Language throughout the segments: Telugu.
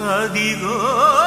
어디고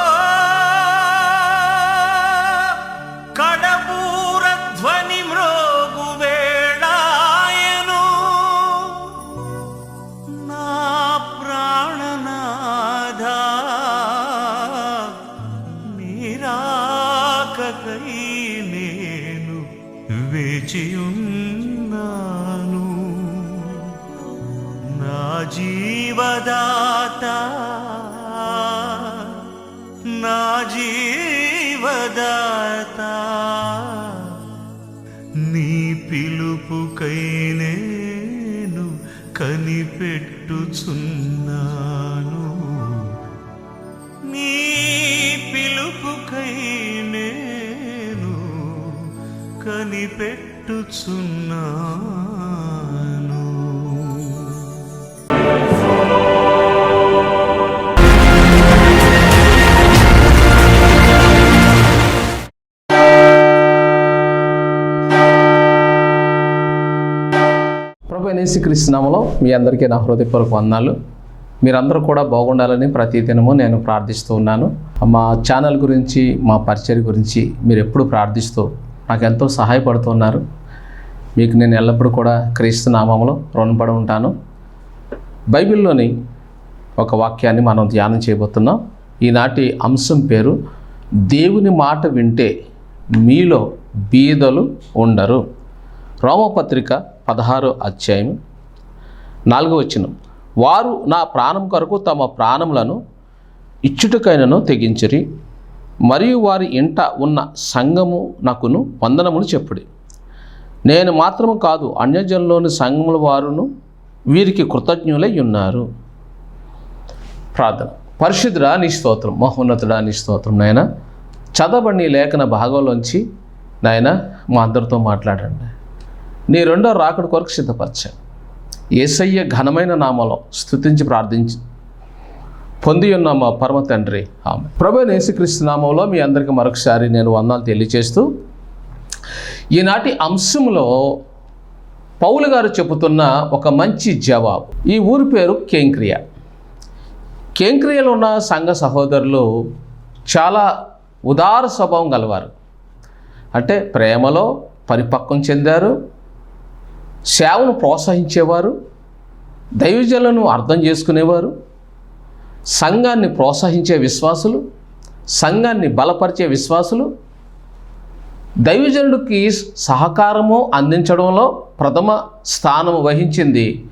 ప్రభు క్రీస్తునామలో మీ అందరికీ నా హృదయపూర్వక వందాలు మీరందరూ కూడా బాగుండాలని ప్రతి దినము నేను ప్రార్థిస్తూ ఉన్నాను. మా ఛానల్ గురించి మా పరిచయ గురించి మీరు ఎప్పుడు ప్రార్థిస్తూ నాకు ఎంతో సహాయపడుతున్నారు మీకు నేను ఎల్లప్పుడూ కూడా క్రీస్తు నామంలో రుణపడి ఉంటాను. బైబిల్లోని ఒక వాక్యాన్ని మనం ధ్యానం చేయబోతున్నాం. ఈనాటి అంశం పేరు దేవుని మాట వింటే మీలో బీదలు ఉండరు. రోమపత్రిక పదహారో అధ్యాయం నాలుగో వచనం. వారు నా ప్రాణం కొరకు తమ ప్రాణములను ఇచ్చుటకైనను తెగించిరి మరియు వారి ఇంట ఉన్న సంఘము నాకును వందనములు చెప్పుడి. నేను మాత్రము కాదు అన్యజనులోని సంఘముల వారును వీరికి కృతజ్ఞులై ఉన్నారు. ప్రార్థన. పరిశుద్ధుడా నీ స్తోత్రం. మహోన్నతుడా నీ స్తోత్రం నాయన. చదవండి లేఖన భాగంలోంచి నాయన మా అందరితో మాట్లాడండి. నీ రెండో రాకడు కొరకు సిద్ధపరచాను ఏసయ్య ఘనమైన నామలో స్తుతించి ప్రార్థించి పొంది ఉన్న మా పరమ తండ్రి. ఆమె ప్రభు యేసుక్రీస్తు నామంలో మీ అందరికీ మరొకసారి నేను వందాలు తెలియచేస్తూ ఈనాటి అంశంలో పౌలు గారు చెబుతున్న ఒక మంచి జవాబు. ఈ ఊరి పేరు కేంక్రియ. కేంక్రియలో ఉన్న సంఘ సహోదరులు చాలా ఉదార స్వభావం గలవారు. అంటే ప్రేమలో పరిపక్వం చెందారు సేవను ప్రోత్సహించేవారు దైవజనులను అర్థం చేసుకునేవారు సంఘాన్ని ప్రోత్సహించే విశ్వాసులు సంఘాన్ని బలపరిచే విశ్వాసులు దైవజనుడికి సహకారము అందించడంలో ప్రథమ స్థానం వహించింది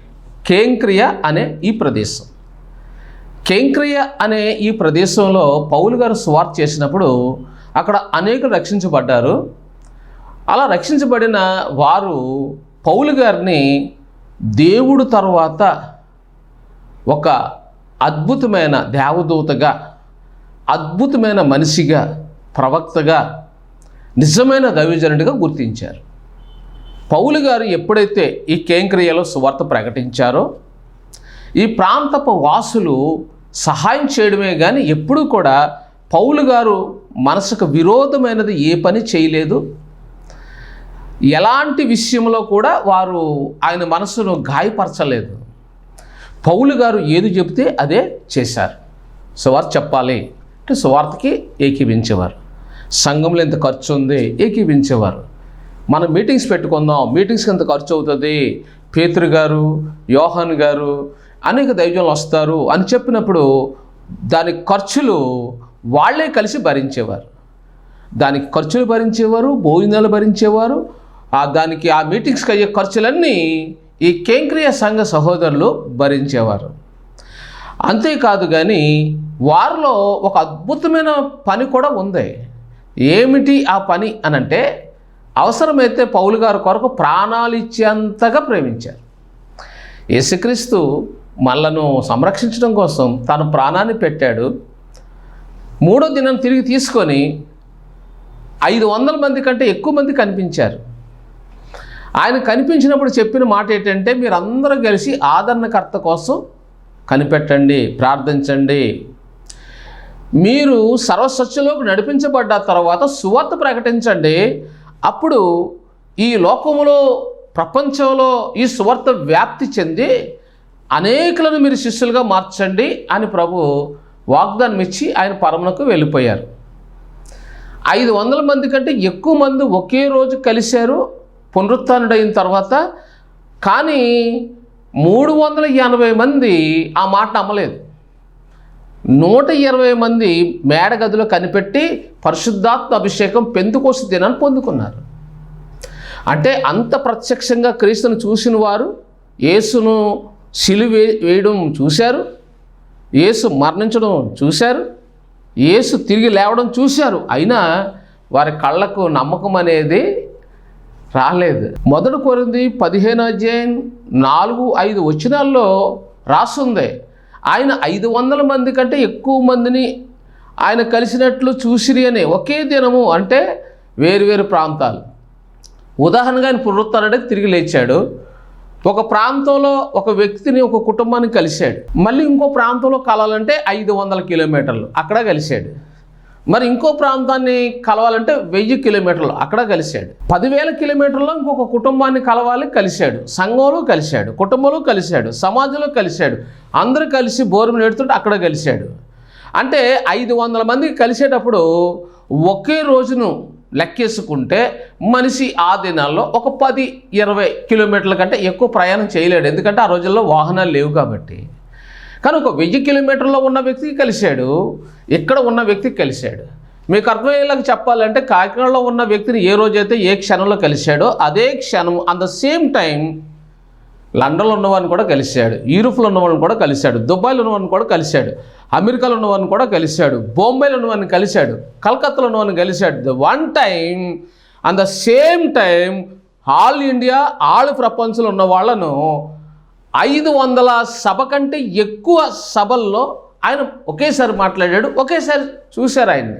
కేంక్రియ అనే ఈ ప్రదేశం. కేంక్రియ అనే ఈ ప్రదేశంలో పౌలు గారు సువార్త చేసినప్పుడు అక్కడ అనేకులు రక్షించబడ్డారు. అలా రక్షించబడిన వారు పౌలు గారిని దేవుడు తర్వాత ఒక అద్భుతమైన దేవదూతగా అద్భుతమైన మనిషిగా ప్రవక్తగా నిజమైన దైవజనుడిగా గుర్తించారు. పౌలు గారు ఎప్పుడైతే ఈ కేంక్రియలో సువార్త ప్రకటించారో ఈ ప్రాంతపు వాసులు సహాయం చేయడమే కానీ ఎప్పుడూ కూడా పౌలు గారు మనసుకు విరోధమైనది ఏ పని చేయలేదు ఎలాంటి విషయంలో కూడా వారు ఆయన మనసును గాయపరచలేదు. పౌలు గారు ఏది చెబితే అదే చేశారు. సువార్త చెప్పాలి అంటే సువార్తకి ఏకీవించేవారు సంఘంలో ఎంత ఖర్చు ఉంది ఏకీవించేవారు మనం మీటింగ్స్ పెట్టుకుందాం మీటింగ్స్కి ఎంత ఖర్చు అవుతుంది? పేతురు గారు యోహాన్ గారు అనేక దైవజనులు వస్తారు అని చెప్పినప్పుడు దాని ఖర్చులు వాళ్ళే కలిసి భరించేవారు. దానికి ఖర్చులు భరించేవారు భోజనాలు భరించేవారు ఆ దానికి ఆ మీటింగ్స్కి అయ్యే ఖర్చులన్నీ ఈ కేంద్రీయ సంఘ సహోదరులు భరించేవారు. అంతేకాదు కానీ వారిలో ఒక అద్భుతమైన పని కూడా ఉంది. ఏమిటి ఆ పని అనంటే అవసరమైతే పౌలు గారి కొరకు ప్రాణాలు ఇచ్చేంతగా ప్రేమించారు. యేసుక్రీస్తు మళ్ళను సంరక్షించడం కోసం తన ప్రాణాన్ని పెట్టాడు. మూడో దినం తిరిగి తీసుకొని ఐదు వందల మంది కంటే ఎక్కువ మంది కనిపించారు. ఆయన కనిపించినప్పుడు చెప్పిన మాట ఏంటంటే మీరందరూ కలిసి ఆదరణకర్త కోసం కనిపెట్టండి ప్రార్థించండి. మీరు సర్వసత్యలోకి నడిపించబడ్డ తర్వాత సువార్త ప్రకటించండి. అప్పుడు ఈ లోకములో ప్రపంచంలో ఈ సువార్త వ్యాప్తి చెంది అనేకులను మీరు శిష్యులుగా మార్చండి అని ప్రభు వాగ్దానం ఇచ్చి ఆయన పరమునకు వెళ్ళిపోయారు. ఐదు వందల మంది కంటే ఎక్కువ మంది ఒకే రోజు కలిశారు. పునరుత్డైన తర్వాత కానీ మూడు వందల ఎనభై మంది ఆ మాట నమ్మలేదు. నూట ఇరవై మంది మేడగదిలో కనిపెట్టి పరిశుద్ధాత్మ అభిషేకం పెందుకోసి దినాన్ని పొందుకున్నారు. అంటే అంత ప్రత్యక్షంగా క్రీస్తును చూసిన వారు యేసును సిలువే వేయడం చూశారు యేసు మరణించడం చూశారు యేసు తిరిగి లేవడం చూశారు. అయినా వారి కళ్ళకు నమ్మకం అనేది రాలేదు. మొదటి కొరింది పదిహేను అధ్యాయం నాలుగు ఐదు వచనాల్లో రాసుంది. ఆయన ఐదు వందల మంది కంటే ఎక్కువ మందిని ఆయన కలిసినట్లు చూసిరి అని ఒకే దినము అంటే వేరు వేరు ప్రాంతాలు. ఉదాహరణగా ఆయన పునరుత్థానానికి తిరిగి లేచాడు. ఒక ప్రాంతంలో ఒక వ్యక్తిని ఒక కుటుంబాన్ని కలిశాడు. మళ్ళీ ఇంకో ప్రాంతంలో కలాలంటే ఐదు వందల కిలోమీటర్లు అక్కడ కలిశాడు. మరి ఇంకో ప్రాంతాన్ని కలవాలంటే వెయ్యి కిలోమీటర్లు అక్కడ కలిశాడు. పదివేల కిలోమీటర్లో ఇంకొక కుటుంబాన్ని కలవాలి కలిశాడు. సంఘంలో కలిశాడు కుటుంబంలో కలిశాడు సమాజంలో కలిశాడు. అందరూ కలిసి బోరు నేడుతుంటే అక్కడ కలిశాడు. అంటే ఐదు వందల మందికి కలిసేటప్పుడు ఒకే రోజును లెక్కేసుకుంటే మనిషి ఆ దినాల్లో ఒక పది ఇరవై కిలోమీటర్ల కంటే ఎక్కువ ప్రయాణం చేయలేడు. ఎందుకంటే ఆ రోజుల్లో వాహనాలు లేవు కాబట్టి. కానీ ఒక వెయ్యి కిలోమీటర్లో ఉన్న వ్యక్తికి కలిశాడు ఇక్కడ ఉన్న వ్యక్తికి కలిశాడు. మీకు అర్థమయ్యేలాగా చెప్పాలంటే కాకినాడలో ఉన్న వ్యక్తిని ఏ రోజైతే ఏ క్షణంలో కలిశాడో అదే క్షణం అన్ ద సేమ్ టైం లండన్లో ఉన్నవాడిని కూడా కలిశాడు యూరోప్లో ఉన్నవాడిని కూడా కలిశాడు దుబాయ్లో ఉన్నవాడిని కూడా కలిశాడు అమెరికాలో ఉన్నవాడిని కూడా కలిశాడు బొంబాయిలో ఉన్నవాడిని కలిశాడు కలకత్తాలో ఉన్నవాడిని కలిశాడు. The one time and the same time all India all ప్రపంచంలో ఉన్న వాళ్ళను ఐదు వందల సభ కంటే ఎక్కువ సభల్లో ఆయన ఒకేసారి మాట్లాడాడు ఒకేసారి చూశారు ఆయన్ని.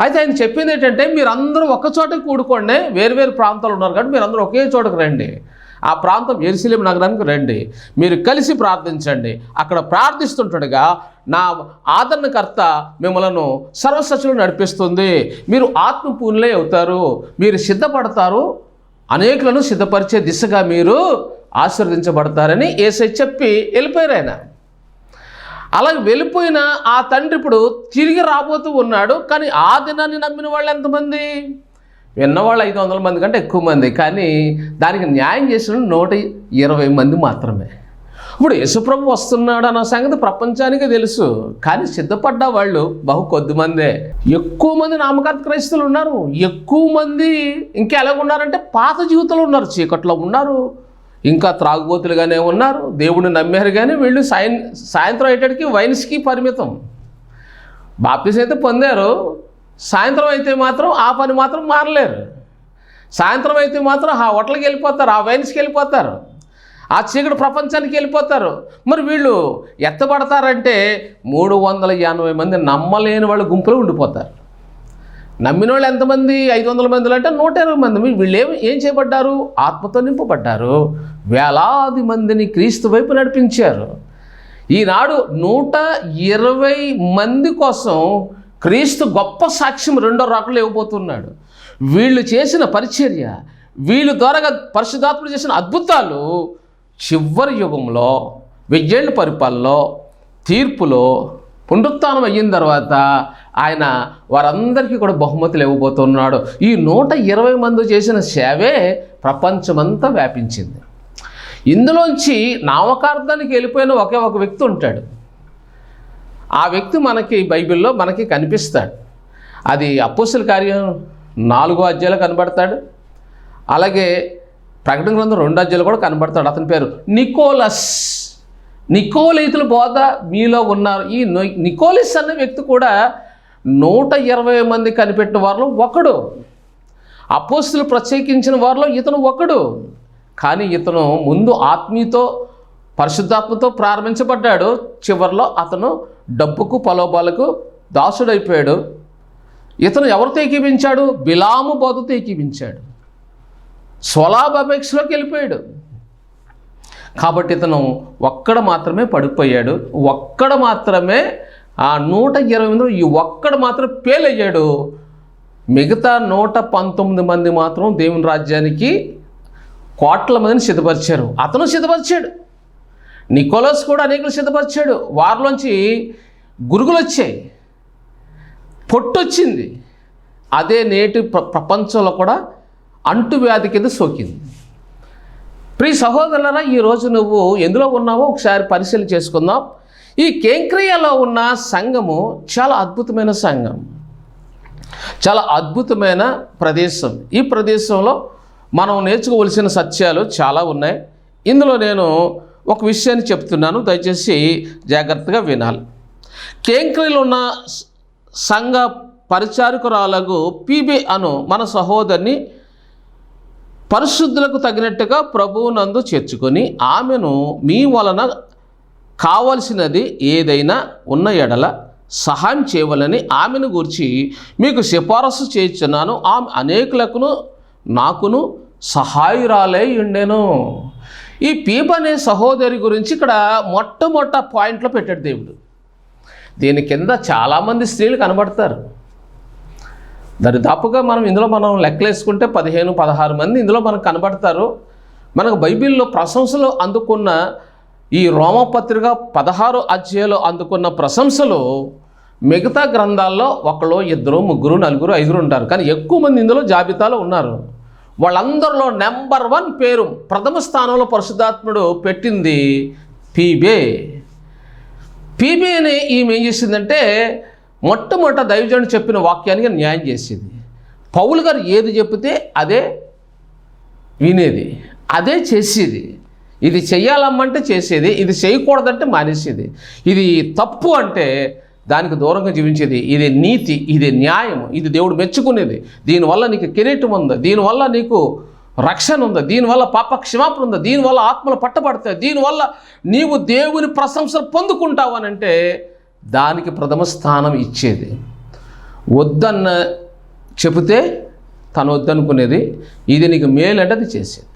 అయితే ఆయన చెప్పింది ఏంటంటే మీరందరూ ఒక చోట కూడుకోండి వేరువేరు ప్రాంతాలు ఉన్నారు కాబట్టి మీరందరూ ఒకే చోటకు రండి. ఆ ప్రాంతం ఎరుసలేం నగరానికి రండి. మీరు కలిసి ప్రార్థించండి. అక్కడ ప్రార్థిస్తుంటుండగా నా ఆదరణకర్త మిమ్మలను సర్వసచులు నడిపిస్తుంది. మీరు ఆత్మపూర్ణులే అవుతారు. మీరు సిద్ధపడతారు. అనేకులను సిద్ధపరిచే దిశగా మీరు ఆశీర్వదించబడతారని ఏసై చెప్పి వెళ్ళిపోయారు ఆయన. అలా వెళ్ళిపోయిన ఆ తండ్రి ఇప్పుడు తిరిగి రాబోతూ ఉన్నాడు. కానీ ఆ దినాన్ని నమ్మిన వాళ్ళు ఎంతమంది? విన్నవాళ్ళు ఐదు వందల మంది కంటే ఎక్కువ మంది. కానీ దానికి న్యాయం చేసిన నూట ఇరవై మంది మాత్రమే. ఇప్పుడు యేసుప్రభు వస్తున్నాడు అన్న సంగతి ప్రపంచానికి తెలుసు. కానీ సిద్ధపడ్డ వాళ్ళు బహు కొద్ది మందే. ఎక్కువ మంది నామకార్థ క్రైస్తులు ఉన్నారు. ఎక్కువ మంది ఇంకా ఎలాగున్నారంటే పాత జీవితంలో ఉన్నారు. చీకట్లో ఉన్నారు. ఇంకా త్రాగుబోతులుగానే ఉన్నారు దేవుడిని నమ్మారు కానీ వీళ్ళు సాయం సాయంత్రం అయ్యేటడికి వైన్స్కి పరిమితం. బాప్తిస్ అయితే పొందారు సాయంత్రం అయితే మాత్రం ఆ పని మాత్రం మారలేరు. సాయంత్రం అయితే మాత్రం ఆ హోటల్కి వెళ్ళిపోతారు ఆ వైన్స్కి వెళ్ళిపోతారు ఆ చీకటి ప్రపంచానికి వెళ్ళిపోతారు. మరి వీళ్ళు ఎత్తబడతారంటే మూడు వందల ఎనభై మంది నమ్మలేని వాళ్ళ గుంపులో ఉండిపోతారు. నమ్మిన వాళ్ళు ఎంతమంది? ఐదు వందల మందిలో అంటే నూట ఇరవై మంది. వీళ్ళు ఏం ఏం చేయబడ్డారు ఆత్మతో నింపబడ్డారు. వేలాది మందిని క్రీస్తు వైపు నడిపించారు. ఈనాడు నూట ఇరవై మంది కోసం క్రీస్తు గొప్ప సాక్ష్యం రెండో రాకలు ఇవ్వబోతున్నాడు. వీళ్ళు చేసిన పరిచర్య వీళ్ళు ద్వారా పరిశుధాత్ముడు చేసిన అద్భుతాలు చివరి యుగంలో వెయ్యేళ్ళ పరిపాలనలో తీర్పులో పునరుత్నం అయిన తర్వాత ఆయన వారందరికీ కూడా బహుమతులు ఇవ్వబోతున్నాడు. ఈ నూట ఇరవై మంది చేసిన సేవే ప్రపంచమంతా వ్యాపించింది. ఇందులోంచి నామకార్థానికి వెళ్ళిపోయిన ఒకే ఒక వ్యక్తి ఉంటాడు. ఆ వ్యక్తి మనకి బైబిల్లో మనకి కనిపిస్తాడు. అది అప్పుసుల కార్యం నాలుగో అధ్యాయులు కనబడతాడు. అలాగే ప్రకటన గ్రంథం రెండు అధ్యాయులు కూడా కనబడతాడు. అతని పేరు నికోలస్. నికోలితుల బోధ మీలో ఉన్నారు. ఈ నికోలిస్ అనే వ్యక్తి కూడా నూట ఇరవై మంది కనిపెట్టిన వారిలో ఒకడు. అపోస్తులు ప్రత్యేకించిన వారిలో ఇతను ఒకడు. కానీ ఇతను ముందు ఆత్మీయతో పరిశుద్ధాత్మతో ప్రారంభించబడ్డాడు. చివరిలో అతను డబ్బుకు పలోబాలకు దాసుడైపోయాడు. ఇతను ఎవరితో ఏకీపించాడు బిలాము బోధతో ఏకీపించాడు స్వలాభాపేక్షలోకి వెళ్ళిపోయాడు. కాబట్టి ఇతను ఒక్కడ మాత్రమే పడిపోయాడు. ఒక్కడ మాత్రమే ఆ నూట ఇరవై మంది ఈ ఒక్కడ మాత్రం పేలయ్యాడు. మిగతా నూట పంతొమ్మిది మంది మాత్రం దేవుని రాజ్యానికి కోట్ల మందిని సిద్ధపరిచారు. అతను సిద్ధపరిచాడు. నికోలస్ కూడా అనేకులు సిద్ధపరిచాడు. వారిలోంచి గురుగులు వచ్చాయి పొట్టొచ్చింది. అదే నేటి ప్ర ప్రపంచంలో కూడా అంటువ్యాధి కింద సోకింది. ప్రియ సహోదరులరా ఈరోజు నువ్వు ఎందులో ఉన్నావో ఒకసారి పరిశీలన చేసుకుందాం. ఈ కేంక్రియలో ఉన్న సంఘము చాలా అద్భుతమైన సంఘం. చాలా అద్భుతమైన ప్రదేశం. ఈ ప్రదేశంలో మనం నేర్చుకోవలసిన సత్యాలు చాలా ఉన్నాయి. ఇందులో నేను ఒక విషయాన్ని చెప్తున్నాను దయచేసి జాగ్రత్తగా వినాలి. కేంక్రీలో ఉన్న సంఘ పరిచారకురాలకు పీబీ అను మన సహోదరిని పరిశుద్ధులకు తగినట్టుగా ప్రభువునందు చేర్చుకొని ఆమెను మీ వలన కావలసినది ఏదైనా ఉన్న ఎడల సహాయం చేయవలని ఆమెను గురించి మీకు సిఫారసు చేయించున్నాను. ఆమె అనేకులకును నాకును సహాయురాలై ఉండేను. ఈ పీప అనే సహోదరి గురించి ఇక్కడ మొట్టమొట్ట పాయింట్లో పెట్టాడు దేవుడు. దీని కింద చాలామంది స్త్రీలు కనబడతారు. దరిదాపుగా మనం ఇందులో మనం లెక్కలేసుకుంటే పదిహేను పదహారు మంది ఇందులో మనకు కనబడతారు. మనకు బైబిల్లో ప్రశంసలు అందుకున్న ఈ రోమపత్రిక పదహారు అధ్యయాలు అందుకున్న ప్రశంసలు మిగతా గ్రంథాల్లో ఒకళ్ళు ఇద్దరు ముగ్గురు నలుగురు ఐదుగురు ఉంటారు. కానీ ఎక్కువ మంది ఇందులో జాబితాలో ఉన్నారు. వాళ్ళందరిలో నెంబర్ వన్ పేరు ప్రథమ స్థానంలో పరిశుద్ధాత్ముడు పెట్టింది పీబే. పీబీని ఈమె ఏం చేసిందంటే మొట్టమొదట దైవజనుడు చెప్పిన వాక్యానికి న్యాయం చేసేది. పౌలు గారు ఏది చెప్తే అదే వినేది. అదే చేసేది. ఇది చెయ్యాలమ్మంటే చేసేది. ఇది చేయకూడదంటే మానేసేది. ఇది తప్పు అంటే దానికి దూరంగా జీవించేది. ఇది నీతి ఇది న్యాయం ఇది దేవుడు మెచ్చుకునేది. దీనివల్ల నీకు కిరీటం ఉంది. దీనివల్ల నీకు రక్షణ ఉంది. దీనివల్ల పాప క్షమాపణ ఉంది. దీనివల్ల ఆత్మలు పట్టబడతాయి. దీనివల్ల నీవు దేవుని ప్రశంసలు పొందుకుంటావు అని అంటే దానికి ప్రథమ స్థానం ఇచ్చేది. వద్దన్న చెబితే తను వద్దనుకునేది ఇది నీకు మేలు అంటే అది చేసేది.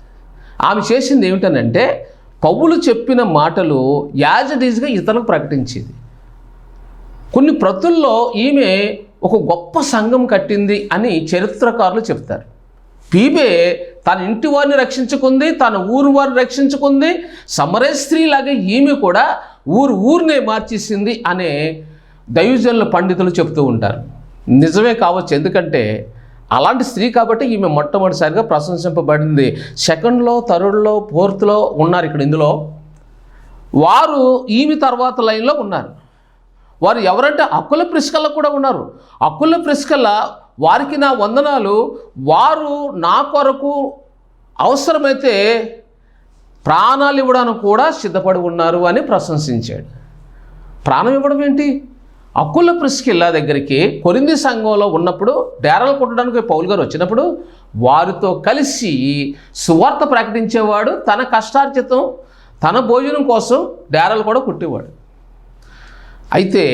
ఆమె చేసింది ఏమిటనంటే పౌలు చెప్పిన మాటలు యాజ్ ఇట్ ఈజ్గా ఇతరులకు ప్రకటించేది. కొన్ని ప్రతుల్లో ఈమె ఒక గొప్ప సంఘం కట్టింది అని చరిత్రకారులు చెప్తారు పీబే తన ఇంటి వారిని రక్షించుకుంది తన ఊరు వారిని రక్షించుకుంది. సమరే స్త్రీలాగా ఈమె కూడా ఊరు ఊరినే మార్చేసింది అనే దైవజనుల పండితులు చెప్తూ ఉంటారు. నిజమే కావచ్చు ఎందుకంటే అలాంటి స్త్రీ కాబట్టి ఈమె మొట్టమొదటిసారిగా ప్రశంసింపబడింది. సెకండ్లో థర్డ్లో ఫోర్త్లో ఉన్నారు ఇక్కడ ఇందులో. వారు ఈమె తర్వాత లైన్లో ఉన్నారు. వారు ఎవరంటే అక్కుల ప్రిస్కల్లో కూడా ఉన్నారు. అక్కుల ప్రిస్కల్ల వారికి నా వందనాలు. వారు నా కొరకు అవసరమైతే ప్రాణాలు ఇవ్వడానికి కూడా సిద్ధపడి ఉన్నారు అని ప్రశంసించాడు. ప్రాణం ఇవ్వడం ఏంటి? అక్కుల ప్రిస్కిల్లా దగ్గరికి కొరింది సంఘంలో ఉన్నప్పుడు డేరాలు కొట్టడానికి పౌల్ గారు వచ్చినప్పుడు వారితో కలిసి సువార్త ప్రకటించేవాడు తన కష్టార్జితం తన భోజనం కోసం డేరాలు కూడా కుట్టేవాడు. అయితే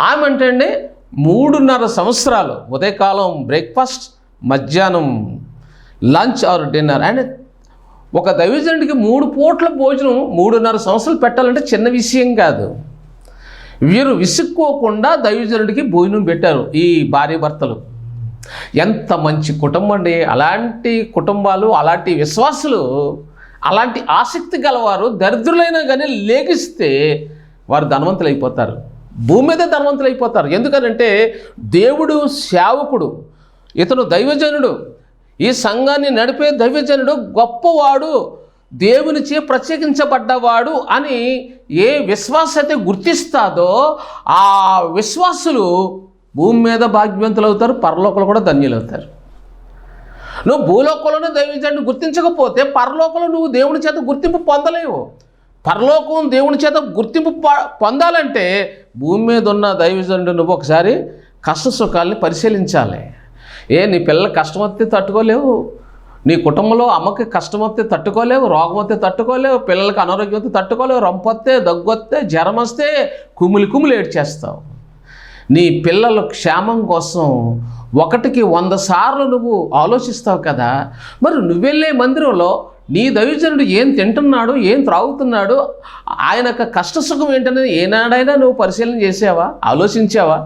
ఆమె అంటే అండి మూడున్నర సంవత్సరాలు ఉదయకాలం బ్రేక్ఫాస్ట్ మధ్యాహ్నం లంచ్ ఆర్ డిన్నర్ అండ్ ఒక దైవజనుడికి మూడు పూట్ల భోజనం మూడున్నర సంవత్సరాలు పెట్టాలంటే చిన్న విషయం కాదు. వీరు విసుక్కోకుండా దైవజనుడికి భోజనం పెట్టారు ఈ భార్య భర్తలు. ఎంత మంచి కుటుంబం అండి. అలాంటి కుటుంబాలు అలాంటి విశ్వాసులు అలాంటి ఆసక్తి గలవారు దరిద్రులైనా కానీ లేగిస్తే వారు ధనవంతులు అయిపోతారు భూమి మీద ధనవంతులు అయిపోతారు ఎందుకనంటే దేవుడు సేవకుడు ఇతను దైవజనుడు. ఈ సంఘాన్ని నడిపే దైవజనుడు గొప్పవాడు దేవునిచే ప్రత్యేకించబడ్డవాడు అని ఏ విశ్వాసత గుర్తిస్తాదో ఆ విశ్వాసులు భూమి మీద భాగ్యవంతులు అవుతారు పరలోకలు కూడా ధన్యులు అవుతారు నువ్వు భూలోకంలోనే దైవజనుడు గుర్తించకపోతే పరలోకంలో నువ్వు దేవుని చేత గుర్తింపు పొందలేవు. పరలోకం దేవుని చేత గుర్తింపు పొందాలంటే భూమి మీద ఉన్న దైవజనుడు నువ్వు ఒకసారి కష్ట సుఖాల్ని పరిశీలించాలి. ఏ నీ పిల్లల కష్టం వస్తే తట్టుకోలేవు. నీ కుటుంబంలో అమ్మకి కష్టం వస్తే తట్టుకోలేవు రోగం వస్తే తట్టుకోలేవు పిల్లలకి అనారోగ్యం వస్తే తట్టుకోలేవు రంపొస్తే దగ్గొస్తే దగ్గు వస్తే జ్వరం వస్తే కుమిలి కుమిలి ఏడ్చేస్తావు. నీ పిల్లల క్షేమం కోసం ఒకటికి వంద సార్లు నువ్వు ఆలోచిస్తావు కదా. మరి నువ్వెళ్ళే మందిరంలో నీ దైవజనుడు ఏం తింటున్నాడు ఏం త్రాగుతున్నాడు ఆయన యొక్క కష్ట సుఖం ఏంటనేది ఏనాడైనా నువ్వు పరిశీలన చేసావా? ఆలోచించావా?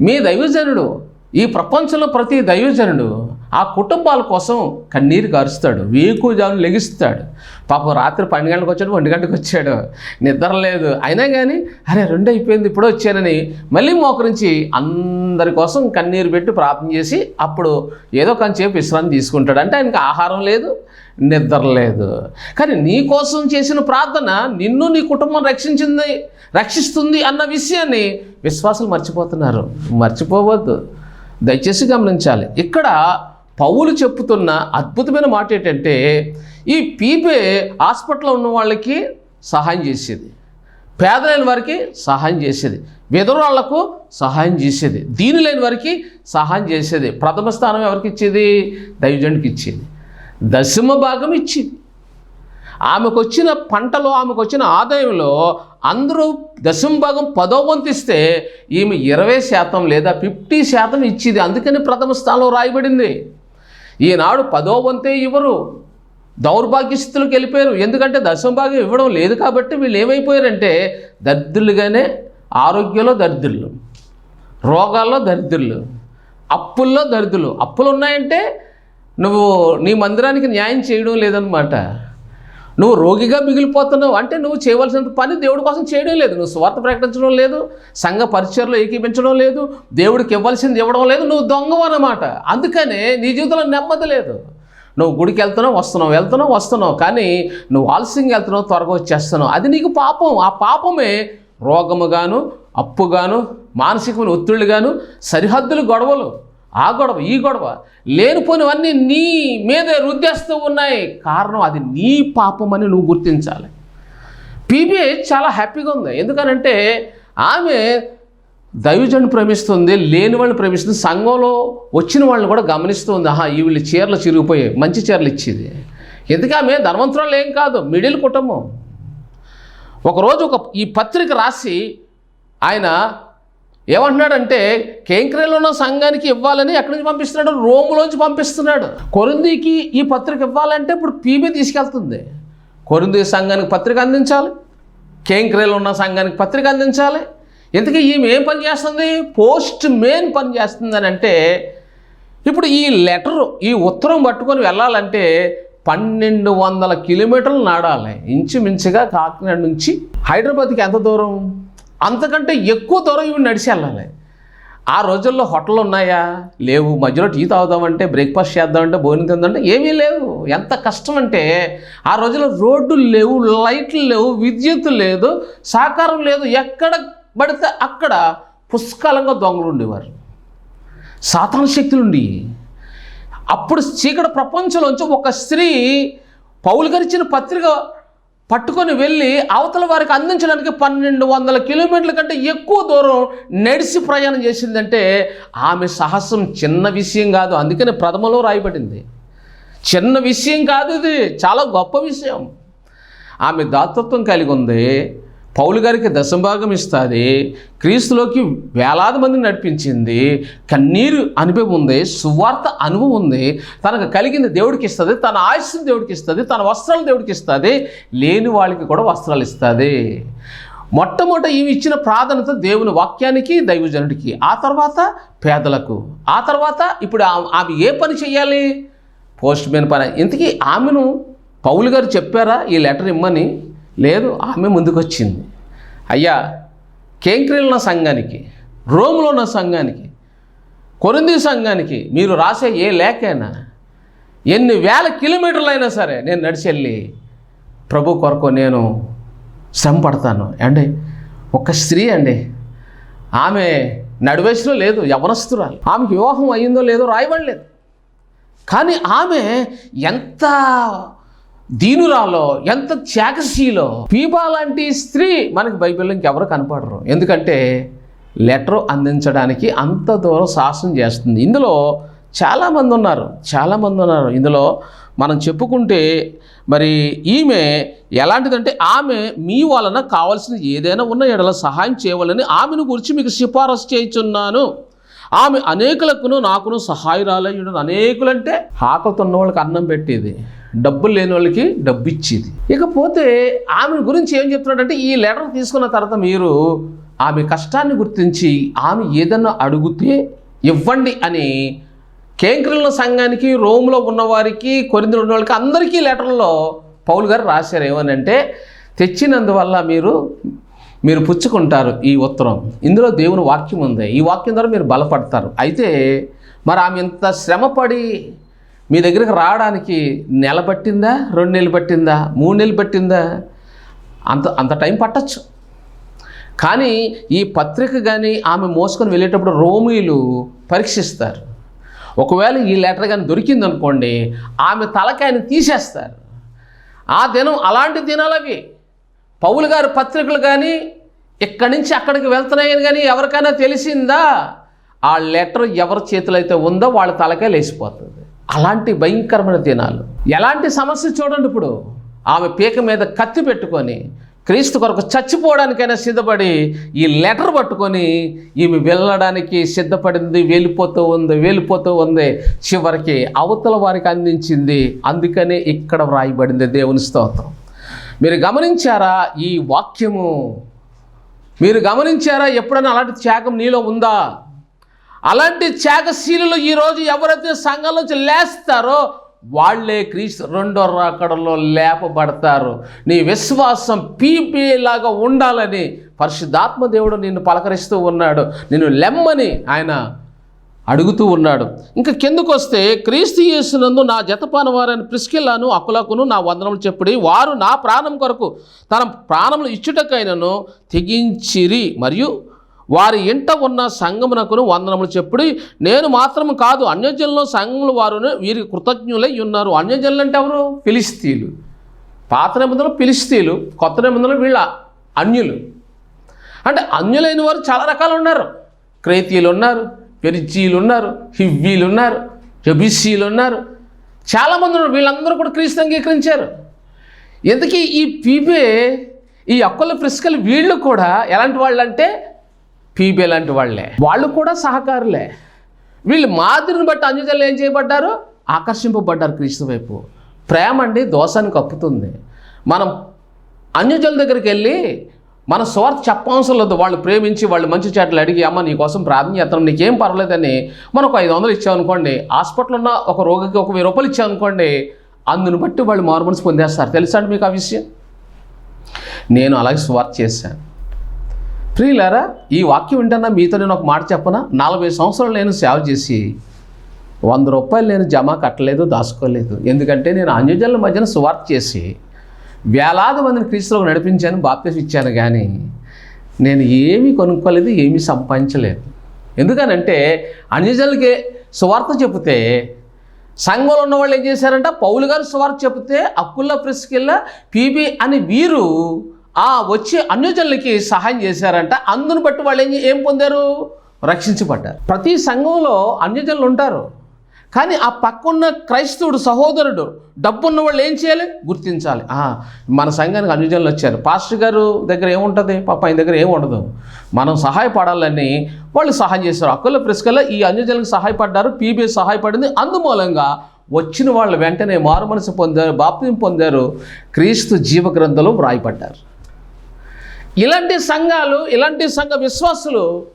మీ దైవజనుడు ఈ ప్రపంచంలో ప్రతి దైవజనుడు ఆ కుటుంబాల కోసం కన్నీరు గారుస్తాడు వేకుజాను లెగిస్తాడు. పాపం రాత్రి పన్నెండు గంటలకు వచ్చాడు ఒంటి గంటకు వచ్చాడు. నిద్ర లేదు. అయినా కానీ అరే రెండు అయిపోయింది ఇప్పుడు వచ్చానని మళ్ళీ మోకరించి అందరి కోసం కన్నీరు పెట్టి ప్రార్థన చేసి అప్పుడు ఏదో కొంచెంసేపు విశ్రాంతి తీసుకుంటాడు. అంటే ఆయనకి ఆహారం లేదు నిద్ర లేదు. కానీ నీ కోసం చేసిన ప్రార్థన నిన్ను నీ కుటుంబం రక్షించింది రక్షిస్తుంది అన్న విషయాన్ని విశ్వాసులు మర్చిపోతున్నారు. మర్చిపోవద్దు. దయచేసి గమనించాలి. ఇక్కడ పౌలు చెప్పుతున్న అద్భుతమైన మాట ఏంటంటే ఈ పీపే హాస్పిటల్లో ఉన్న వాళ్ళకి సహాయం చేసేది పేదలైన వారికి సహాయం చేసేది విధురాళ్ళకు సహాయం చేసేది దీని లేని వారికి సహాయం చేసేది ప్రథమ స్థానం ఎవరికి ఇచ్చేది? దైవజనుడికి ఇచ్చేది దశమ భాగం ఇచ్చేది. ఆమెకు వచ్చిన పంటలో ఆమెకు వచ్చిన ఆదాయంలో అందరూ దశమ భాగం పదో వంతిస్తే ఈమె ఇరవై శాతం లేదా ఫిఫ్టీ శాతం ఇచ్చేది. అందుకని ప్రథమ స్థానంలో రాయబడింది. ఈనాడు పదో వంతే ఇవ్వరు. దౌర్భాగ్యస్థితులకు వెళ్ళిపోయారు. ఎందుకంటే దశంభాగం ఇవ్వడం లేదు కాబట్టి వీళ్ళు ఏమైపోయారంటే దరిద్రులుగానే ఆరోగ్యంలో దరిద్రులు రోగాల్లో దరిద్రులు అప్పుల్లో దరిద్రులు. అప్పులు ఉన్నాయంటే నువ్వు నీ మందిరానికి న్యాయం చేయడం లేదనమాట నువ్వు రోగిగా మిగిలిపోతున్నావు అంటే నువ్వు చేయవలసిన పని దేవుడి కోసం చేయడం లేదు. నువ్వు స్వార్థ ప్రకటించడం లేదు సంఘ పరిచయలో ఏకీపించడం లేదు దేవుడికి ఇవ్వాల్సింది ఇవ్వడం లేదు నువ్వు దొంగవు అన్నమాట. అందుకనే నీ జీవితంలో నెమ్మది లేదు. నువ్వు గుడికి వెళ్తున్నావు వస్తున్నావు వెళ్తున్నావు వస్తున్నావు కానీ నువ్వు ఆలస్యంగా వెళ్తున్నావు త్వరగా వచ్చేస్తున్నావు. అది నీకు పాపం. ఆ పాపమే రోగముగాను అప్పుగాను మానసికమైన ఒత్తిళ్ళుగాను సరిహద్దులు గొడవలు. ఆ గొడవ ఈ గొడవ లేనిపోయినవన్నీ నీ మీదే రుద్దేస్తూ ఉన్నాయి. కారణం అది నీ పాపం అని నువ్వు గుర్తించాలి. పీబీఐ చాలా హ్యాపీగా ఉంది. ఎందుకనంటే ఆమె దైవజను ప్రేమిస్తుంది లేని వాళ్ళని ప్రేమిస్తుంది సంఘంలో వచ్చిన వాళ్ళని కూడా గమనిస్తుంది. ఆహా ఈ వీళ్ళు చీరలు చిరిగిపోయాయి మంచి చీరలు ఇచ్చేది. ఎందుకు ఆమె ధనవంతురాలు ఏం కాదు మిడిల్ కుటుంబం. ఒకరోజు ఒక ఈ పత్రిక రాసి ఆయన ఏమంటున్నాడంటే కేంక్రేలో ఉన్న సంఘానికి ఇవ్వాలని ఎక్కడి నుంచి పంపిస్తున్నాడు? రోములోంచి పంపిస్తున్నాడు. కొరిందీకి ఈ పత్రిక ఇవ్వాలంటే ఇప్పుడు పీబీ తీసుకెళ్తుంది. కొరింది సంఘానికి పత్రిక అందించాలి. కేంక్రేలో ఉన్న సంఘానికి పత్రిక అందించాలి. ఇంతకీ ఈమె ఏం పని చేస్తుంది? పోస్ట్ మెయిన్ పనిచేస్తుంది అని అంటే ఇప్పుడు ఈ లెటరు ఈ ఉత్తరం పట్టుకొని వెళ్ళాలంటే పన్నెండు వందల కిలోమీటర్లు నాడాలి. ఇంచుమించుగా కాకినాడ నుంచి హైదరాబాద్కి ఎంత దూరం? అంతకంటే ఎక్కువ దూరం ఇవి నడిచి వెళ్ళాలి. ఆ రోజుల్లో హోటల్ ఉన్నాయా? లేవు. మధ్యలో టీ తాగుదామంటే బ్రేక్ఫాస్ట్ చేద్దామంటే భోజనం తిందామంటే ఏమీ లేవు. ఎంత కష్టం అంటే ఆ రోజుల్లో రోడ్డులు లేవు లైట్లు లేవు విద్యుత్ లేదు సహకారం లేదు. ఎక్కడ పడితే అక్కడ పుష్కలంగా దొంగలు ఉండేవారు. సాతాన శక్తులు ఉండి అప్పుడు చీకటి ప్రపంచంలోంచి ఒక స్త్రీ పౌలు గారిచ్చిన పత్రిక పట్టుకొని వెళ్ళి అవతల వారికి అందించడానికి పన్నెండు వందల కిలోమీటర్ల కంటే ఎక్కువ దూరం నడిచి ప్రయాణం చేసిందంటే ఆమె సాహసం చిన్న విషయం కాదు. అందుకనే ప్రథమలో రాయబడింది. చిన్న విషయం కాదు ఇది. చాలా గొప్ప విషయం. ఆమె దాతృత్వం కలిగి ఉంది. పౌలు గారికి దశభాగం ఇస్తుంది. క్రీస్తులోకి వేలాది మందిని నడిపించింది. కన్నీరు అనుభవం ఉంది సువార్త అనుభవం ఉంది. తనకు కలిగింది దేవుడికి ఇస్తుంది తన ఆయుస్సును దేవుడికి ఇస్తుంది తన వస్త్రాలు దేవుడికి ఇస్తుంది లేని వాళ్ళకి కూడా వస్త్రాలు ఇస్తుంది. మొట్టమొదట ఈమె ఇచ్చిన ప్రాధాన్యత దేవుని వాక్యానికి దైవజనుడికి ఆ తర్వాత పేదలకు. ఆ తర్వాత ఇప్పుడు ఆమె ఏ పని చేయాలి? పోస్ట్ మ్యాన్ పని. ఇంతకీ ఆమెను పౌలు గారు చెప్పారా? ఈ లెటర్ ఇమ్మని? లేదు ఆమె ముందుకొచ్చింది. అయ్యా కేంక్రీలు ఉన్న సంఘానికి రోమ్లో ఉన్న సంఘానికి కొరింది సంఘానికి మీరు రాసే ఏ లేఖైనా ఎన్ని వేల కిలోమీటర్లు అయినా సరే నేను నడిచి వెళ్ళి ప్రభు కొరకు నేను శ్రమ పడతాను. అండి ఒక స్త్రీ అండి ఆమె నడివేసిన లేదు యవనస్తురాలు. ఆమెకి వివాహం అయ్యిందో లేదో రాయబడలేదు. కానీ ఆమె ఎంత దీనురాలో ఎంత త్యాగశీలో పీబా లాంటి స్త్రీ మనకి బైబిల్లో ఇంకెవరు కనపడరు. ఎందుకంటే లెటర్ అందించడానికి అంత దూరం సాహసం చేస్తుంది. ఇందులో చాలామంది ఉన్నారు. చాలామంది ఉన్నారు. ఇందులో మనం చెప్పుకుంటే మరి ఈమె ఎలాంటిదంటే ఆమె మీ వలన కావాల్సిన ఏదైనా ఉన్న ఎడల సహాయం చేయవాలని ఆమెను గురించి మీకు సిఫారసు చేయుచున్నాను. ఆమె అనేకులకును నాకును సహాయరాలయ్యుడు అనేకులంటే ఆకలితో ఉన్న వాళ్ళకి అన్నం పెట్టేది. డబ్బులు లేని వాళ్ళకి డబ్బు ఇచ్చేది. ఇకపోతే ఆమె గురించి ఏం చెప్తున్నాడంటే ఈ లెటర్ తీసుకున్న తర్వాత మీరు ఆమె కష్టాన్ని గుర్తించి ఆమె ఏదన్నా అడిగితే ఇవ్వండి అని కేంక్రిల సంఘానికి రోమ్లో ఉన్నవారికి కొరిందులు ఉన్న వాళ్ళకి అందరికీ లెటర్లో పౌల్ గారు రాశారు. ఏమనంటే తెచ్చినందువల్ల మీరు మీరు పుచ్చుకుంటారు ఈ ఉత్తరం. ఇందులో దేవుని వాక్యం ఉంది. ఈ వాక్యం ద్వారా మీరు బలపడతారు. అయితే మరి ఆమె ఇంత శ్రమపడి మీ దగ్గరికి రావడానికి నెల పట్టిందా? రెండు నెలలు పట్టిందా? మూడు నెలలు పట్టిందా? అంత అంత టైం పట్టచ్చు. కానీ ఈ పత్రిక కానీ ఆమె మోసుకొని వెళ్ళేటప్పుడు రోమీలు పరీక్షిస్తారు. ఒకవేళ ఈ లెటర్ కానీ దొరికిందనుకోండి ఆమె తలకాయని తీసేస్తారు. ఆ దినం అలాంటి దినాలు అవి. పౌలు గారి పత్రికలు కానీ ఇక్కడి నుంచి అక్కడికి వెళ్తున్నాయని కానీ ఎవరికైనా తెలిసిందా? ఆ లెటర్ ఎవరి చేతిలో అయితే ఉందో వాళ్ళ తలకాయ లేచిపోతుంది. అలాంటి భయంకరమైన దినాలు. ఎలాంటి సమస్య చూడండి ఇప్పుడు. ఆమె పీక మీద కత్తి పెట్టుకొని క్రీస్తు కొరకు చచ్చిపోవడానికైనా సిద్ధపడి ఈ లెటర్ పట్టుకొని ఈమె వెళ్ళడానికి సిద్ధపడింది వెళ్ళిపోతూ ఉంది వెళ్ళిపోతూ ఉంది. చివరికి అవతల వారికి అందించింది. అందుకనే ఇక్కడ వ్రాయబడింది దేవుని స్తోత్రం. మీరు గమనించారా ఈ వాక్యము? మీరు గమనించారా? ఎప్పుడైనా అలాంటి త్యాగం నీలో ఉందా? అలాంటి త్యాగశీలులు ఈరోజు ఎవరైతే సంఘంలోంచి లేస్తారో వాళ్ళే క్రీస్తు రెండో రాకడలో లేపబడతారు. నీ విశ్వాసం పీపీ లాగా ఉండాలని పరిశుద్ధాత్మ దేవుడు నిన్ను పలకరిస్తూ ఉన్నాడు. నిన్ను లెమ్మని ఆయన అడుగుతూ ఉన్నాడు. ఇంకా కిందకు వస్తే క్రీస్తు యేసునందు నా జతపాన వారని ప్రిస్కిల్లాను అకులకును నా వందనములు చెప్పుడి వారు నా ప్రాణం కొరకు తన ప్రాణములు ఇచ్చుటకైనను తెగించిరి. మరియు వారి ఇంట ఉన్న సంగమునకును వందనములు చెప్పుడు. నేను మాత్రం కాదు అన్యజనుల్లో సంఘములు వారును వీరికి కృతజ్ఞులై ఉన్నారు. అన్యజనులు అంటే ఎవరు? ఫిలిస్తీన్లు. పాత నిబంధనలు ఫిలిస్తీన్లు కొత్త నిబంధనలు వీళ్ళ అన్యులు. అంటే అన్యులైన వారు చాలా రకాలు ఉన్నారు. క్రేతీయులు ఉన్నారు పెరిచీలు ఉన్నారు హివ్వీలు ఉన్నారు జబిసీలు ఉన్నారు. చాలామంది ఉన్నారు. వీళ్ళందరూ కూడా క్రీస్తు అంగీకరించారు. ఎందుకీ ఈ పీపే ఈ అక్కల ఫ్రిస్కల్ వీళ్ళు కూడా ఎలాంటి వాళ్ళు అంటే పీబీ లాంటి వాళ్ళే. వాళ్ళు కూడా సహకారులే. వీళ్ళు మాదిరిని బట్టి అన్యజనులు ఏం చేయబడ్డారు? ఆకర్షింపబడ్డారు క్రీస్తు వైపు. ప్రేమ అండి దోషాన్ని కప్పుతుంది మనం అన్యజనుల దగ్గరికి వెళ్ళి మన స్వార్థ చెప్పవసరం లేదు. వాళ్ళు ప్రేమించి వాళ్ళు మంచి చేటలు అడిగి అమ్మ నీకోసం ప్రార్థన చేస్తాం నీకేం పర్వాలేదని మనం ఒక ఐదు వందలు ఇచ్చామనుకోండి హాస్పిటల్లో ఉన్న ఒక రోగికి ఒక వెయ్యి రూపాయలు ఇచ్చామనుకోండి అందును బట్టి వాళ్ళు మార్మన్స్ పొందేస్తారు. తెలుసా అండి మీకు ఆ విషయం? నేను అలాగే స్వార్థ చేశాను. ప్రియులారా ఈ వాక్యం వింటన్నా మీతో నేను ఒక మాట చెప్పనా? నలభై సంవత్సరాలు నేను సేవ చేసి వంద రూపాయలు నేను జమ కట్టలేదు దాచుకోలేదు. ఎందుకంటే నేను అన్యజనుల మధ్యన సువార్త చేసి వేలాది మందిని క్రీస్తులకు నడిపించాను బాప్తీస్ ఇచ్చాను కానీ నేను ఏమీ కొనుక్కోలేదు ఏమీ సంపాదించలేదు. ఎందుకనంటే అన్యజనులకి సువార్త చెబితే సంఘంలో ఉన్న వాళ్ళు ఏం చేశారంట? పౌలు గారు సువార్త చెబితే అక్కుల్లా ప్రెస్కెళ్ళ పీబీ అని వీరు ఆ వచ్చే అన్యజనులకి సహాయం చేశారంట. అందును బట్టి వాళ్ళు ఏం ఏం పొందారు? రక్షించబడ్డారు. ప్రతి సంఘంలో అన్యజనులు ఉంటారు. కానీ ఆ పక్కన్న క్రైస్తవుడు సహోదరుడు డబ్బున్న వాళ్ళు ఏం చేయాలి? గుర్తించాలి. మన సంఘానికి అన్యజనులు వచ్చారు. పాస్టర్ గారు దగ్గర ఏముంటుంది? పాప ఆయన దగ్గర ఏముండదు మనం సహాయపడాలని వాళ్ళు సహాయం చేశారు. అక్కల ప్రిస్కల్లో ఈ అన్యజనులకు సహాయపడ్డారు. పీబీ సహాయపడింది. అందుమూలంగా వచ్చిన వాళ్ళు వెంటనే మారు మనసు పొందారు బాప్తిని పొందారు. క్రీస్తు జీవ గ్రంథంలో వ్రాయపడ్డారు ఇలాంటి సంఘాలు ఇలాంటి సంఘ విశ్వాసులు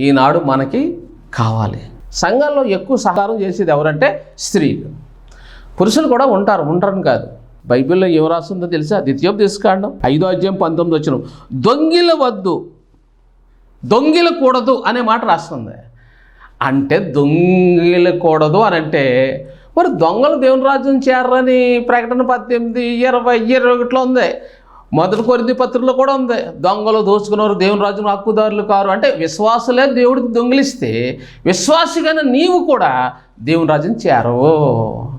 ఈనాడు మనకి కావాలి. సంఘాల్లో ఎక్కువ సహకారం చేసేది ఎవరంటే స్త్రీలు. పురుషులు కూడా ఉంటారు ఉంటారని కాదు. బైబిల్లో ఏం రాస్తుందో తెలుసా? ద్వితీయోపదేశకాండం ఐదో అధ్యాయం పంతొమ్మిది వచ్చిన దొంగిల వద్దు దొంగిలకూడదు అనే మాట రాస్తుంది. అంటే దొంగిలకూడదు అని అంటే మరి దొంగలు దేవుని రాజ్యం చేరని ప్రకటన పద్దెనిమిది ఇరవై ఇరవై ఒకటిలో ఉంది. మొదటి కొరింది పత్రికలో కూడా ఉంది. దొంగలు దోచుకున్నారు దేవుని రాజును హక్కుదారులు కారు. అంటే విశ్వాసులే దేవుడికి దొంగిలిస్తే విశ్వాసిగానే నీవు కూడా దేవుని రాజుని చేరవు.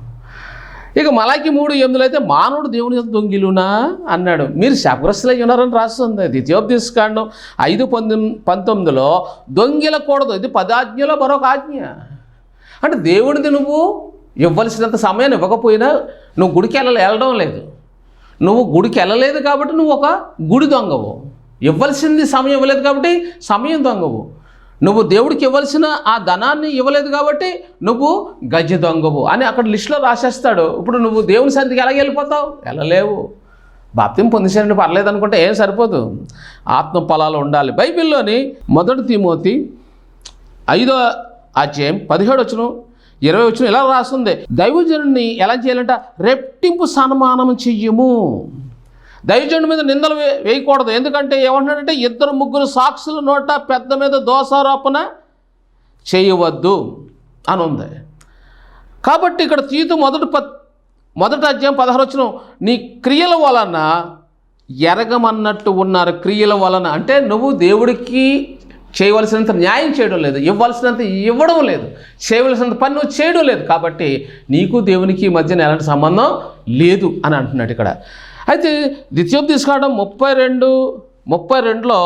ఇక మలాకి మూడు ఎనిమిదిలో అయితే మానవుడు దేవుని దొంగిలునా అన్నాడు. మీరు శాపగ్రస్తులై ఉన్నారని రాస్తుంది. ద్వితీయోపదేశకాండం ఐదు పంతొమ్మిది పంతొమ్మిదిలో దొంగిలకూడదు. ఇది పదాజ్ఞలో మరొక ఆజ్ఞ. అంటే దేవుడిది నువ్వు ఇవ్వలసినంత సమయాన్ని ఇవ్వకపోయినా నువ్వు గుడికి వెళ్ళడం లేదు. నువ్వు గుడికి వెళ్ళలేదు కాబట్టి నువ్వు ఒక గుడి దొంగవు. ఇవ్వాల్సింది సమయం ఇవ్వలేదు కాబట్టి సమయం దొంగవు. నువ్వు దేవుడికి ఇవ్వాల్సిన ఆ ధనాన్ని ఇవ్వలేదు కాబట్టి నువ్వు గజ దొంగవు అని అక్కడ లిస్టులో రాసేస్తాడు. ఇప్పుడు నువ్వు దేవుని సన్నిధికి ఎలా వెళ్ళిపోతావు? వెళ్ళలేవు. బాప్తిం పొందిసారంటే పర్లేదు అనుకుంటే ఏం సరిపోదు. ఆత్మ ఫలాలు ఉండాలి. బైబిల్లోని మొదటి తిమోతి ఐదో అధ్యాయం పదిహేడు వచ్చును ఇరవై వచ్చిన ఇలా రాస్తుంది. దైవజనుడిని ఎలా చేయాలంట? రెట్టింపు సన్మానం చెయ్యము. దైవజనుడి మీద నిందలు వే- వేయకూడదు. ఎందుకంటే ఏమంటున్నాడంటే ఇద్దరు ముగ్గురు సాక్షుల నోట పెద్ద మీద దోషారోపణ చేయవద్దు అని ఉంది కాబట్టి ఇక్కడ తీతు మొదటి ప మొదటి అధ్యాయం పదహారు వచ్చిన నీ క్రియల వలన ఎరగమన్నట్టు ఉన్నారు. క్రియల వలన అంటే నువ్వు దేవుడికి చేయవలసినంత న్యాయం చేయడం లేదు ఇవ్వాల్సినంత ఇవ్వడం లేదు చేయవలసినంత పని నువ్వు చేయడం లేదు. కాబట్టి నీకు దేవునికి మధ్యన ఎలాంటి సంబంధం లేదు అని అంటున్నాడు ఇక్కడ. అయితే ద్వితీయోపదేశకాండం ముప్పై రెండు ముప్పై రెండులో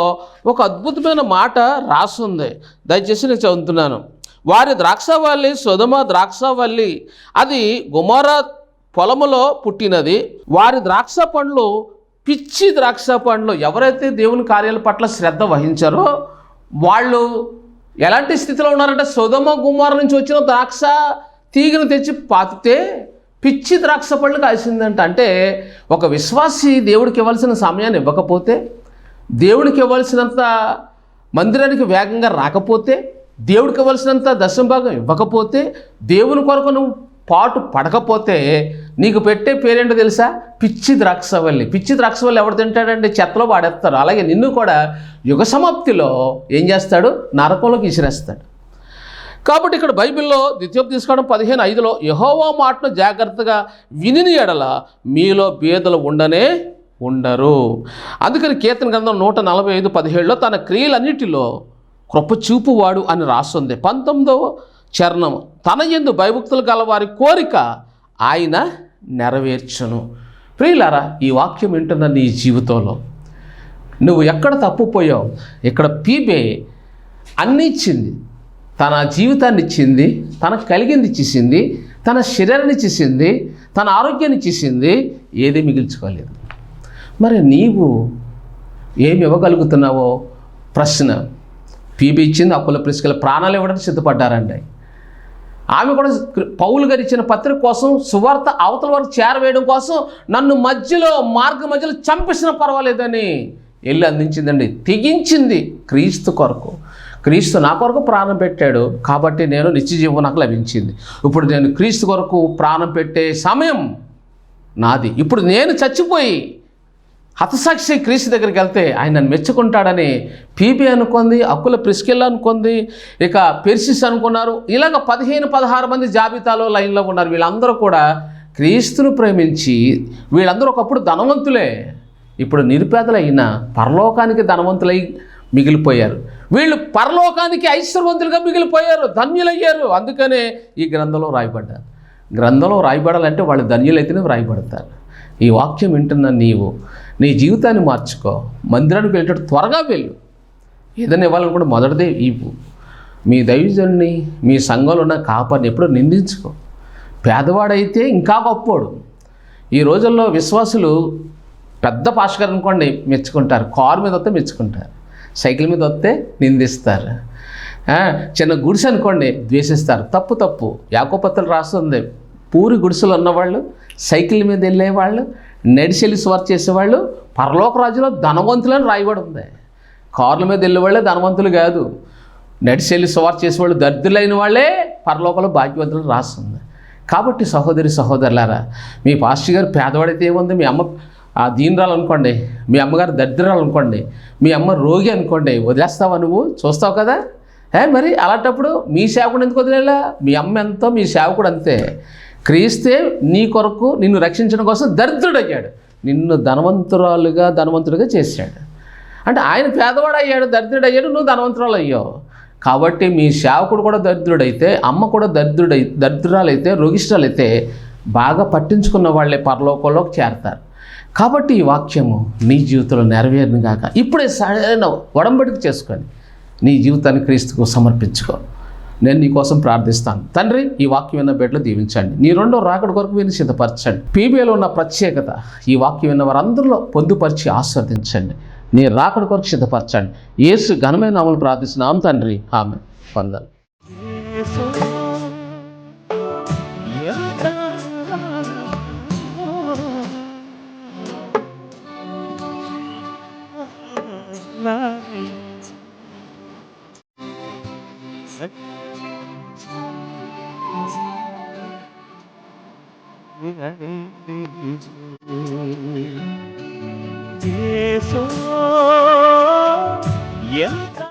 ఒక అద్భుతమైన మాట రాస్తుంది దయచేసి నేను చదువుతున్నాను. వారి ద్రాక్షవల్లి సుధమ ద్రాక్షవల్లి అది గుమార పొలములో పుట్టినది. వారి ద్రాక్ష పండ్లు పిచ్చి ద్రాక్ష పండ్లు. ఎవరైతే దేవుని కార్యాల పట్ల శ్రద్ధ వహించారో వాళ్ళు ఎలాంటి స్థితిలో ఉన్నారంటే సుధమ గుమార నుంచి వచ్చిన ద్రాక్ష తీగను తెచ్చి పాతితే పిచ్చి ద్రాక్ష పళ్ళు కాసిందంట. అంటే ఒక విశ్వాసి దేవుడికి ఇవ్వాల్సిన సమయాన్ని ఇవ్వకపోతే దేవుడికి ఇవ్వాల్సినంత మందిరానికి వేగంగా రాకపోతే దేవుడికి ఇవ్వాల్సినంత దశంభాగం ఇవ్వకపోతే దేవుని కొరకు నువ్వు పాటు పడకపోతే నీకు పెట్టే పేరేంటో తెలుసా? పిచ్చి ద్రాక్షవల్లి. పిచ్చి ద్రాక్షవల్లి ఎవరు తింటాడంటే చెత్తలో పాడేస్తారు అలాగే నిన్ను కూడా యుగ సమాప్తిలో ఏం చేస్తాడు? నరకంలోకి విసిరేస్తాడు. కాబట్టి ఇక్కడ బైబిల్లో ద్వితీయోప తీసుకోవడం పదిహేను ఐదులో యహోవా మాటను జాగ్రత్తగా వినిని ఎడల మీలో బేదలు ఉండనే ఉండరు. అందుకని కీర్తన గ్రంథం నూట నలభై ఐదు పదిహేడులో తన క్రియలన్నిటిలో కృప చూపువాడు అని రాస్తుంది పంతొమ్మిదవ చరణం. తన ఎందు భయభక్తులు గల వారి కోరిక ఆయన నెరవేర్చను. ప్రియులారా ఈ వాక్యం వింటున్న నీ జీవితంలో నువ్వు ఎక్కడ తప్పుపోయావు? ఇక్కడ పీబే అన్నీ ఇచ్చింది తన జీవితాన్ని ఇచ్చింది తనకు కలిగింది ఇచ్చేసింది తన శరీరాన్ని ఇచ్చేసింది తన ఆరోగ్యాన్ని ఇచ్చేసింది ఏది మిగిల్చుకోలేదు. మరి నీవు ఏమి ఇవ్వగలుగుతున్నావో? ప్రశ్న. పీబీ ఇచ్చింది అప్పుల ప్రిస్కల ప్రాణాలు ఇవ్వడానికి సిద్ధపడ్డారండి. ఆమె కూడా పౌలు గారు ఇచ్చిన పత్రిక కోసం సువార్త అవతల వరకు చేరవేయడం కోసం నన్ను మధ్యలో మార్గ మధ్యలో చంపేసినా పర్వాలేదని వెళ్ళి అందించిందండి. తెగించింది క్రీస్తు కొరకు. క్రీస్తు నా కొరకు ప్రాణం పెట్టాడు కాబట్టి నేను నిత్య జీవం నాకు లభించింది. ఇప్పుడు నేను క్రీస్తు కొరకు ప్రాణం పెట్టే సమయం నాది. ఇప్పుడు నేను చచ్చిపోయి హతసాక్షి క్రీస్తు దగ్గరికి వెళ్తే ఆయన నన్ను మెచ్చుకుంటాడని పీబీ అనుకుంది అక్కుల ప్రిస్కిల్ అనుకుంది ఇక పెర్సిస్ అనుకున్నారు. ఇలాగ పదిహేను పదహారు మంది జాబితాలో లైన్లో ఉన్నారు. వీళ్ళందరూ కూడా క్రీస్తును ప్రేమించి వీళ్ళందరూ ఒకప్పుడు ధనవంతులే. ఇప్పుడు నిరుపేదలైన పరలోకానికి ధనవంతులై మిగిలిపోయారు. వీళ్ళు పరలోకానికి ఐశ్వర్యవంతులుగా మిగిలిపోయారు ధన్యులయ్యారు. అందుకనే ఈ గ్రంథంలో రాయబడ్డారు. గ్రంథంలో రాయబడాలంటే వాళ్ళు ధన్యులైతేనే రాయబడతారు ఈ వాక్యం వింటున్న నీవు నీ జీవితాన్ని మార్చుకో. మందిరానికి వెళ్ళేటట్టు త్వరగా వెళ్ళు. ఏదైనా ఇవ్వాలనుకుంటే మొదటిదే ఇవ్వు. మీ దైవజన్ని మీ సంఘంలో ఉన్న కాపాడిని ఎప్పుడూ నిందించుకో. పేదవాడైతే ఇంకా గొప్పోడు. ఈ రోజుల్లో విశ్వాసులు పెద్ద పాషకర్ అనుకోండి మెచ్చుకుంటారు. కారు మీద వస్తే మెచ్చుకుంటారు. సైకిల్ మీద వస్తే నిందిస్తారు. చిన్న గుడిసె అనుకోండి ద్వేషిస్తారు. తప్పు తప్పు. యాకోపత్రులు రాస్తుంది పూరి గుడిసెలు ఉన్నవాళ్ళు సైకిల్ మీద వెళ్ళేవాళ్ళు నడిచెల్లి స్వార్ చేసేవాళ్ళు పరలోక రాజులో ధనవంతులని రాయబడి ఉంది. కార్ల మీద వెళ్ళేవాళ్ళే ధనవంతులు కాదు. నడిచెల్లి స్వార్ చేసేవాళ్ళు దరిద్రులైన వాళ్ళే పరలోకంలో భాగ్యవంతులు రాస్తుంది. కాబట్టి సహోదరి సహోదరులారా మీ పాస్టర్ గారు పేదవాడైతే ఏముంది? మీ అమ్మ ఆ దీనరాలు అనుకోండి మీ అమ్మగారు దరిద్రాలు అనుకోండి మీ అమ్మ రోగి అనుకోండి వదిలేస్తావా నువ్వు? చూస్తావు కదా? ఏ మరి అలాంటప్పుడు మీ సేవకుడు ఎందుకు వదిలేలా? మీ అమ్మ ఎంతో మీ సేవకుడు అంతే. క్రీస్తే నీ కొరకు నిన్ను రక్షించడం కోసం దరిద్రుడయ్యాడు. నిన్ను ధనవంతురాలుగా ధనవంతుడిగా చేశాడు. అంటే ఆయన పేదవాడు అయ్యాడు దరిద్రుడు అయ్యాడు నువ్వు ధనవంతురాలు అయ్యావు కాబట్టి మీ సేవకుడు కూడా దరిద్రుడైతే అమ్మ కూడా దరిద్రుడై దరిద్రాలైతే రోగిష్టాలైతే బాగా పట్టించుకున్న వాళ్ళే పరలోకంలోకి చేరతారు. కాబట్టి ఈ వాక్యము నీ జీవితంలో నెరవేరును కాక ఇప్పుడే సరైన ఒడంబడిక చేసుకొని నీ జీవితాన్ని క్రీస్తుకు సమర్పించుకో. నేను నీకోసం ప్రార్థిస్తాను. తండ్రి ఈ వాక్యం విన్న బిడ్డలు దీవించండి. నీ రెండో రాకడ కొరకు విని సిద్ధపరచండి. పీబీలో ఉన్న ప్రత్యేకత ఈ వాక్యం విన్న వారందరిలో పొందుపరిచి ఆస్వాదించండి. నీ రాకడ కొరకు సిద్ధపరచండి. ఏసు ఘనమైన అమలు ప్రార్థిస్తున్నాం తండ్రి. ఆమె వందలు Yes, oh, yeah.